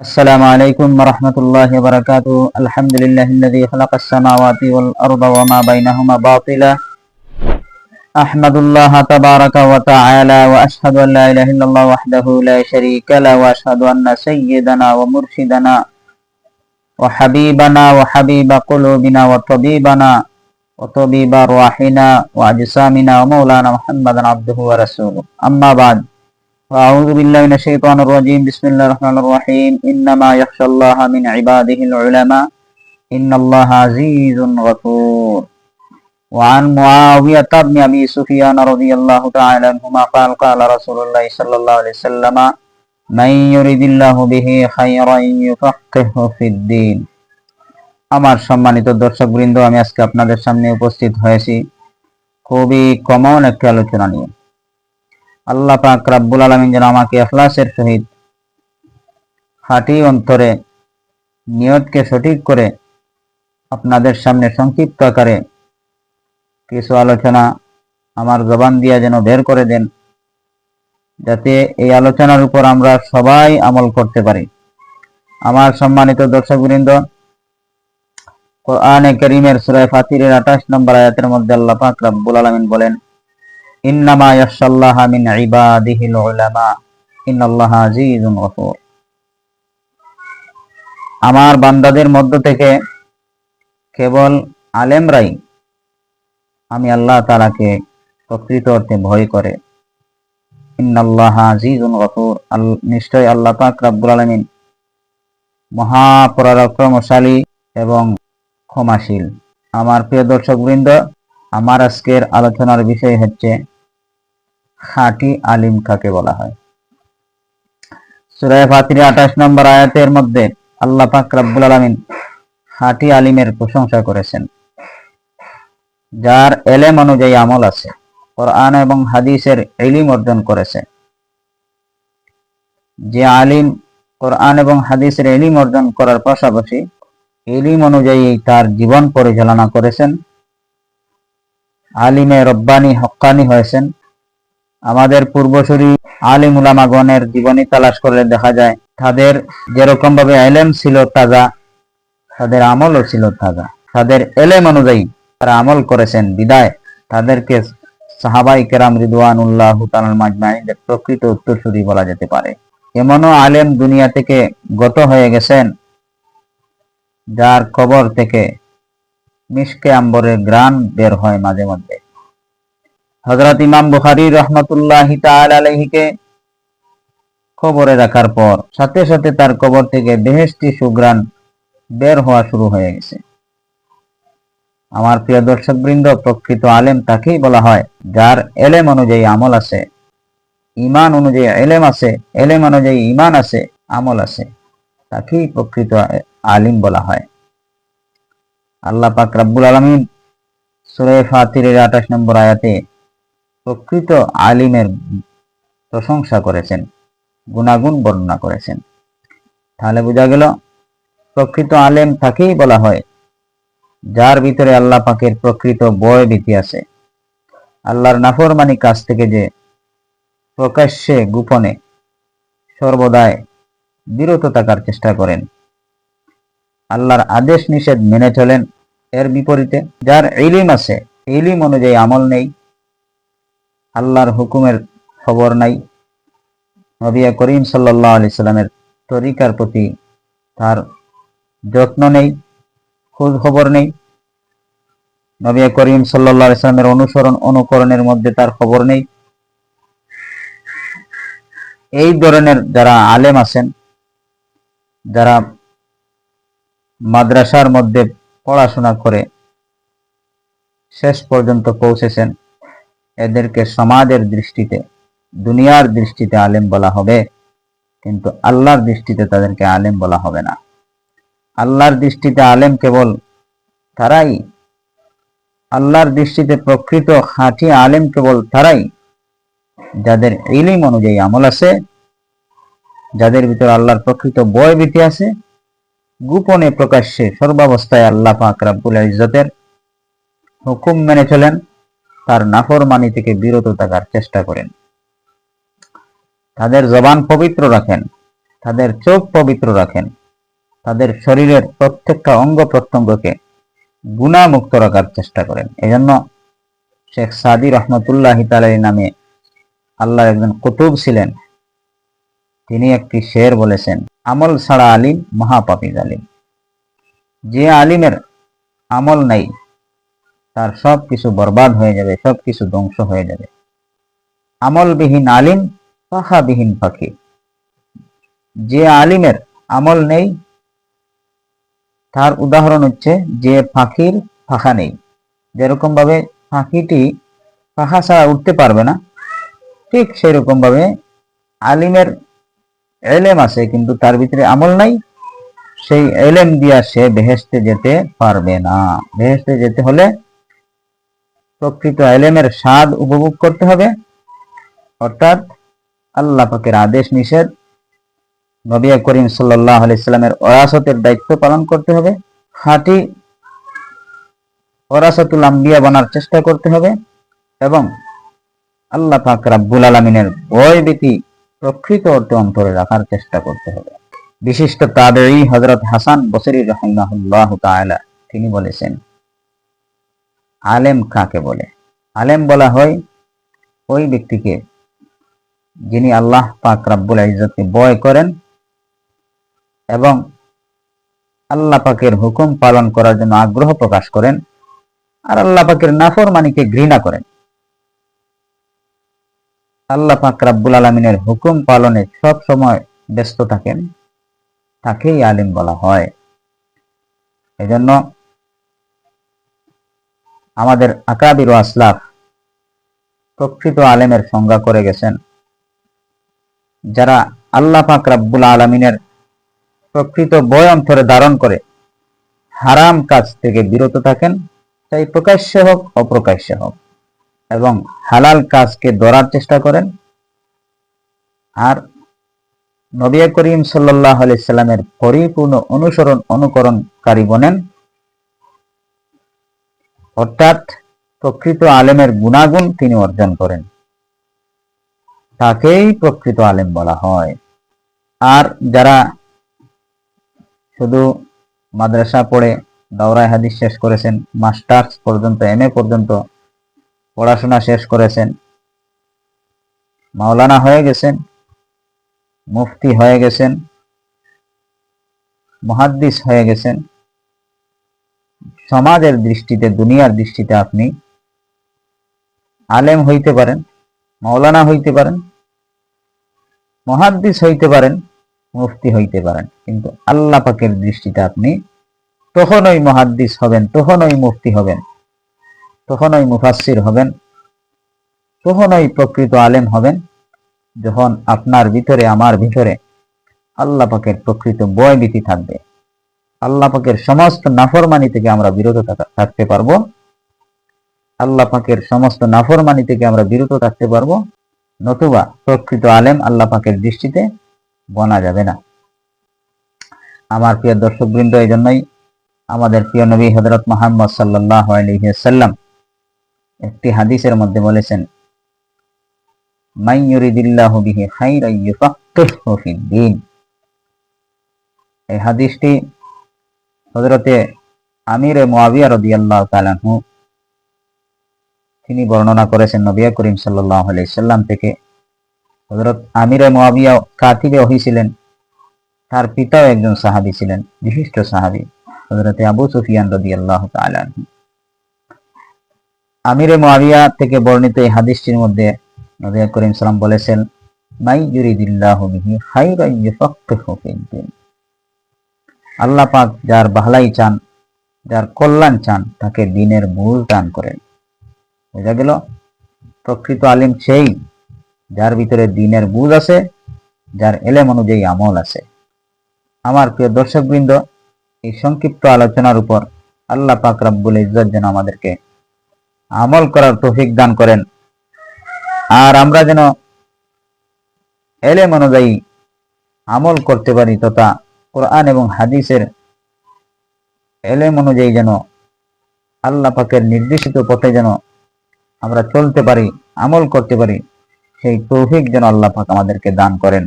السلام عليكم ورحمة الله وبركاته. الحمد لله الذي خلق السماوات والأرض وما بينهما باطلا. أحمد الله تبارك وتعالى وأشهد أن لا إله إلا الله وحده لا شريك له وأشهد أن سيدنا ومرشدنا وحبيبنا وحبيب قلوبنا وطبيبنا وطبيب أرواحنا وأجسامنا ومولانا محمدا عبده ورسوله. أما بعد وأعوذ بالله من الشيطان الرجيم بسم الله الرحمن الرحيم إنما يخشى الله من عباده العلماء إن الله عزيز غفور وعن معاوية بن أبي سفيان رضي الله تعالى عنهما قال قال رسول الله صلى الله عليه وسلم من يريد الله به خيرا يفقهه في الدين আমার সম্মানিত দর্শকবৃন্দ আমি আজকে আপনাদের সামনে উপস্থিত হয়েছি খুবই কমন একটি আলোচনা নিয়ে আল্লাহ পাক রাব্বুল আলামিন যেন আমাকে এখলাসের সহিত খাঁটি অন্তরে নিয়তকে সঠিক করে আপনাদের সামনে সংক্ষিপ্ত আকারে কিছু আলোচনা আমার জবান দিয়া যেন বের করে দেন, যাতে এই আলোচনার উপর আমরা সবাই আমল করতে পারি। আমার সম্মানিত দর্শকবৃন্দ, কোরআনে করিমের সূরা ফাতিরের 28 নম্বর আয়াতের মধ্যে আল্লাহ পাক রব্বুল আলামিন বলেন আমার বান্দাদের মধ্য থেকে কেবল আলেমরাই আমি আল্লাহ তাআলাকে প্রকৃত অর্থে ভয় করে। ইন্নাল্লাহা গফুর। নিশ্চয় আল্লাহ পাক রব্বুল আলামিন মহাপরাক্রমশালী এবং ক্ষমাশীল। আমার প্রিয় দর্শকবৃন্দ আমার আজকের আলোচনার বিষয় হচ্ছে খাঁটি আলিম কাকে বলা হয়? সুরায় ফাতিরে আঠাশ নম্বর আয়াতের মধ্যে আল্লাহ পাক রাব্বুল আলামিন খাঁটি আলিমের প্রশংসা করেছেন। যার এলেম অনুযায়ী আমল আছে, কোরআন এবং হাদিসের এলিম অর্জন করেছে। যে আলিম কোরআন এবং হাদিসের এলিম অর্জন করার পাশাপাশি এলিম অনুযায়ী তার জীবন পরিচালনা করেছেন। আলিমে রব্বানি হক্কানি হয়েছেন। আমাদের পূর্বসূরি আলিম উলামাগণের জীবনী তালাশ করলে দেখা যায়, তাদের যেরকম ভাবে এলেম ছিল তাজা, তাদের আমলও ছিল তাজা। তাদের এলেম অনুযায়ী তারা আমল করেছেন, বিদায়। তাদেরকে সাহাবাই কেরাম রিদওয়ানুল্লাহ তালাল মাজমাইনদের প্রকৃত উত্তরসূরি বলা যেতে পারে। এমনও আলেম দুনিয়া থেকে গত হয়ে গেছেন, যার কবর থেকে মিশকে আম্বরের গ্রান বের হয় মাঝে মধ্যে। হজরত ইমাম বুখারি রহমতুল্লাহ আলহিকে কবরে রাখার পর সাথে সাথে তার কবর থেকে বেহেস্তি সুগ্রান বের হওয়া শুরু হয়ে গেছে। আমার প্রিয় দর্শক বৃন্দ প্রকৃত আলেম তাকেই বলা হয়, যার এলেম অনুযায়ী আমল আছে ইমান অনুযায়ী এলেম আছে, এলেম অনুযায়ী ইমান আছে, আমল আছে, তাকেই প্রকৃত আলিম বলা হয়। আল্লাহ পাক রাব্বুল আলমিন সুরে ফাতিরের আঠাশ নম্বর আয়াতে প্রকৃত আলিমের প্রশংসা করেছেন গুণাগুণ বর্ণনা করেছেন। তাহলে বোঝা গেল, প্রকৃত আলেম তাকেই বলা হয়, যার ভিতরে আল্লাহ পাকের প্রকৃত বয় ভীতি আছে। আল্লাহর নাফরমানি কাছ থেকে যে প্রকাশ্যে, গোপনে সর্বদাই বিরত থাকার চেষ্টা করেন আল্লাহর আদেশ নিষেধ মেনে চলেন। এর বিপরীতে যার ইলিম আছে, ইলিম অনুযায়ী আমল নেই, আল্লাহর হুকুমের খবর নাই। নবিয়া করিম সাল্লাহ আলি সাল্লামের তরিকার প্রতি তার যত্ন নেই খোঁজ খবর নেই। নবিয়া করিম সাল্লাহ ইসলামের অনুসরণ অনুকরণের মধ্যে তার খবর নেই। এই ধরনের যারা আলেম আছেন, যারা মাদ্রাসার মধ্যে পড়াশোনা করে শেষ পর্যন্ত পৌঁছেছেন, এদেরকে সমাজের দৃষ্টিতে, দুনিয়ার দৃষ্টিতে আলেম বলা হবে, কিন্তু আল্লাহর দৃষ্টিতে তাদেরকে আলেম বলা হবে না। আল্লাহর দৃষ্টিতে আলেম কেবল তারাই, আল্লাহর দৃষ্টিতে প্রকৃত খাঁটি আলেম কেবল তারাই, যাদের ইলিম অনুযায়ী আমল আছে, যাদের ভিতর আল্লাহর প্রকৃত বয় ভীতি আছে গোপনে প্রকাশ্যে সর্বাবস্থায় আল্লাহ পাক রাব্বুল ইজ্জতের হুকুম মেনে চলেন, তার নাফরমানি থেকে বিরত থাকার চেষ্টা করেন। তাদের জবান পবিত্র রাখেন, তাদের চোখ পবিত্র রাখেন, তাদের শরীরের প্রত্যেকটা অঙ্গ প্রত্যঙ্গকে গুণামুক্ত রাখার চেষ্টা করেন। এজন্য শেখ সাদি রহমতুল্লাহ তালাই নামে আল্লাহ একজন কুতুব ছিলেন। তিনি একটি শের বলেছেন, আমল ছাড়া আলিম মহাপাপী জালিম। যে আলিমের আমল নাই, তার সব কিছু বরবাদ হয়ে যাবে সব কিছু ধ্বংস হয়ে যাবে। আমলবিহীন আলিম পাখাবিহীন পাখি যে আলিমের আমল নেই, তার উদাহরণ হচ্ছে, যে পাখির পাখা নেই। যেরকম ভাবে পাখিটি পাখা ছাড়া উঠতে পারবে না, ঠিক সেরকম ভাবে আলিমের এলেম আছে, কিন্তু তার ভিতরে আমল নাই। সেই এলেম দিয়া সে বেহেস্তে যেতে পারবে না। বেহেস্তে যেতে হলে প্রকৃত এলেমের স্বাদ উপভোগ করতে হবে। অর্থাৎ আল্লাহ পাকের আদেশ নিষেধ। নবী করিম সাল্লাহ আলাইস্লামের ওরাসতের দায়িত্ব পালন করতে হবে। খাঁটি ওরাসতুল আম্বিয়া বানার চেষ্টা করতে হবে। এবং আল্লাহ পাক রাব্বুল আলমিনের বয় ভীতি প্রকৃত অর্থে অন্তরে রাখার চেষ্টা করতে হবে। বিশিষ্ট তাবেই হজরত হাসান বসরি রহমাহুল্লাহ তাআলা, তিনি বলেছেন, আলেম কাকে বলে? আলেম বলা হয় ওই ব্যক্তিকে যিনি আল্লাহ পাক রাব্বুল ইজ্জতকে বয় করেন এবং আল্লাহ পাকের হুকুম পালন করার জন্য আগ্রহ প্রকাশ করেন আর আল্লাহ পাকের নাফরমানিকে ঘৃণা করেন। আল্লাহ পাক রাব্বুল আলমিনের হুকুম পালনে সব সময় ব্যস্ত থাকেন, তাকেই আলিম বলা হয়। এজন্য আমাদের আকাবির আসলাফ প্রকৃত আলেমের সংজ্ঞা করে গেছেন। যারা আল্লাহ পাক রাব্বুল আলমিনের প্রকৃত বয় অন্তরে ধারণ করে হারাম কাজ থেকে বিরত থাকেন, তাই প্রকাশ্যে হোক, অপ্রকাশ্যে হোক। এবং হালাল কাজকে ধরার চেষ্টা করেন। আর নবী করিম সাল্লাহ সাল্লামের পরিপূর্ণ অনুসরণ, অনুকরণকারী বনেন অর্থাৎ প্রকৃত আলেমের গুণাগুণ তিনি অর্জন করেন। তাকেই প্রকৃত আলেম বলা হয়। আর যারা শুধু মাদ্রাসা পড়ে, দাওরায় হাদিস শেষ করেছেন, মাস্টার্স পর্যন্ত, এম পর্যন্ত পড়াশোনা শেষ করেছেন। মাওলানা হয়ে গেছেন, মুফতি হয়ে গেছেন, মহাদ্দিস হয়ে গেছেন। সমাজের দৃষ্টিতে, দুনিয়ার দৃষ্টিতে আপনি আলেম হইতে পারেন, মাওলানা হইতে পারেন, মহাদ্দিস হইতে পারেন, মুফতি হইতে পারেন। কিন্তু আল্লাহ পাকের দৃষ্টিতে আপনি তখনই মহাদ্দিস হবেন, তখনই মুফতি হবেন। তখনই মুফাসির হবেন, তখনই প্রকৃত আলেম হবেন, যখন আপনার ভিতরে, আমার ভিতরে আল্লাহ পাকের প্রকৃত বয় ভীতি থাকবে। আল্লাহ পাকের সমস্ত নাফরমানি থেকে আমরা বিরত থাকতে পারব। আল্লাহ পাকের সমস্ত নাফরমানি থেকে আমরা বিরত থাকতে পারব। নতুবা প্রকৃত আলেম আল্লাহ পাকের দৃষ্টিতে বনা যাবে না। আমার প্রিয় দর্শক বৃন্দ এই জন্যই আমাদের প্রিয় নবী হজরত মোহাম্মদ সাল্লাহ আলহিহাল্লাম একটি হাদিসের মধ্যে বলেছেন তিনি বর্ণনা করেছেন নবিয়া করিম সাল্লাম থেকে। হযরত আমিরে মুয়াবিয়া কাতিবে ওহী ছিলেন, তার পিতাও একজন সাহাবী ছিলেন, বিশিষ্ট সাহাবী, হযরতে আবু সুফিয়ান রাদিয়াল্লাহু তাআলা আমিরে মুয়াবিয়া থেকে বর্ণিত এই হাদিসটির মধ্যে নবী করিম সালাম বলেছেন মাই ইউরিদিল্লাহু বিহি খাইরান ইউফাক্কিহু ফিদ্দিন আল্লাহ পাক যার ভালাই চান, যার কল্যাণ চান, তাকে দিনের মূল দান করেন। বোঝা গেল? প্রকৃত আলিম সেই যার ভিতরে দিনের বুঝ আছে, যার এলেম অনুযায়ী আমল আছে। আমার প্রিয় দর্শকবৃন্দ, এই সংক্ষিপ্ত আলোচনার উপর আল্লাহ পাক রাব্বুল ইজ্জত যেন আমাদেরকে আমল করার তৌফিক দান করেন। আর আমরা যেন এলেম অনুযায়ী আমল করতে পারি তথা কোরআন এবং হাদিসের এলেম অনুযায়ী যেন আল্লাহ পাকের নির্দেশিত পথে যেন আমরা চলতে পারি, আমল করতে পারি, সেই তৌফিক যেন আল্লাহ পাক আমাদেরকে দান করেন।